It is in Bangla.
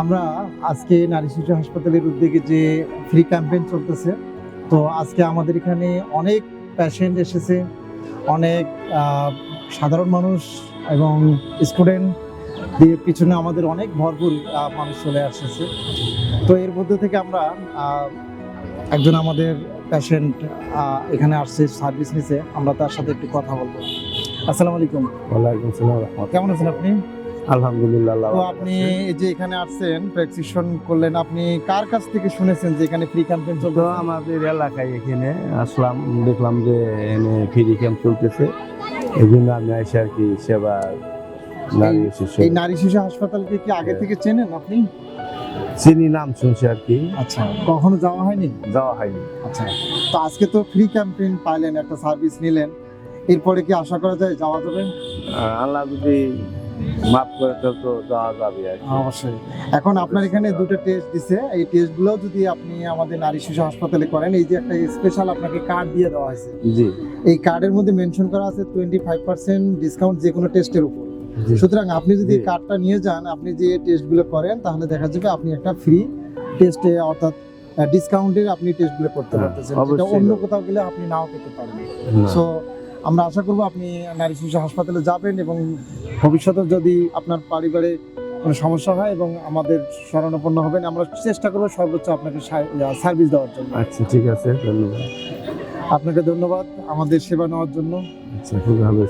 আমরা আজকে নারী শিশু হাসপাতালের উদ্যোগে যে ফ্রি ক্যাম্পেইন চলতেছে তো আজকে আমাদের এখানে অনেক পেশেন্ট এসেছে অনেক সাধারণ মানুষ এবং স্টুডেন্ট দিয়ে পিছনে আমাদের অনেক ভরপুর মানুষ চলে আসছে। তো এর মধ্যে থেকে আমরা একজন আমাদের পেশেন্ট এখানে আসছে সার্ভিস নিছে আমরা তার সাথে একটু কথা বলব। আসসালামু আলাইকুম। ওয়ালাইকুম সালাম রহমত। কেমন আছেন আপনি? আলহামদুলিল্লাহ তো আপনি এই যে এখানে আসছেন প্রেসক্রিপশন করলেন আপনি কার কাছ থেকে শুনেছেন যে এখানে ফ্রি ক্যাম্পেইন তো চলছে আমাদের এলাকায় এখানে আসলাম দেখলাম যে এখানে ফ্রি ক্যাম্প চলতেছে। এই জন্য আমি এসে আর কি সেবা নারী শিশু এই নারী শিশু হাসপাতালকে কি আগে হ্যাঁ। থেকে চেনেন আপনি? চিনি নাম শুনছি আর কি। আচ্ছা কখনো যাওয়া হয়নি? যাওয়া হয়নি। আচ্ছা তো আজকে তো ফ্রি ক্যাম্পেইন পাইলেন একটা সার্ভিস নিলেন। এরপরে কি আশা করা যায় যাওয়া যাবে? আল্লাহ যদি করে তো তো যাওয়া যাবে আর কি। অবশ্যই এখন আপনার এখানে দুটো টেস্ট দিছে এই টেস্টগুলো যদি আপনি আমাদের নারী শিশু হাসপাতালে করেন এই যে একটা স্পেশাল আপনাকে কার্ড দিয়ে দেওয়া হয়েছে জি এই কার্ডের মধ্যে মেনশন করা আছে টোয়েন্টি ফাইভ পার্সেন্ট ডিসকাউন্ট যে কোনো টেস্টের উপর জি সুতরাং আপনি যদি জি। কার্ডটা নিয়ে যান আপনি যে টেস্টগুলো করেন তাহলে দেখা যাবে আপনি একটা ফ্রি টেস্টে অর্থাৎ ডিসকাউন্টের আপনি টেস্টগুলো করতে হ্যাঁ, পারতেছেন যেটা অবশ্যই। অন্য কোথাও গেলে আপনি নাও পেতে পারেন না। সো আমরা আশা করব আপনি নারী শিশু হাসপাতালে যাবেন এবং ভবিষ্যতে যদি আপনার পারিবারে কোনো সমস্যা হয় এবং আমাদের শরণাপন্ন হবেন আমরা চেষ্টা করব সর্বোচ্চ আপনাকে সার্ভিস দেওয়ার জন্য। আচ্ছা ঠিক আছে ধন্যবাদ। আপনাকে ধন্যবাদ আমাদের সেবা নেওয়ার জন্য। আচ্ছা খুব ভালো।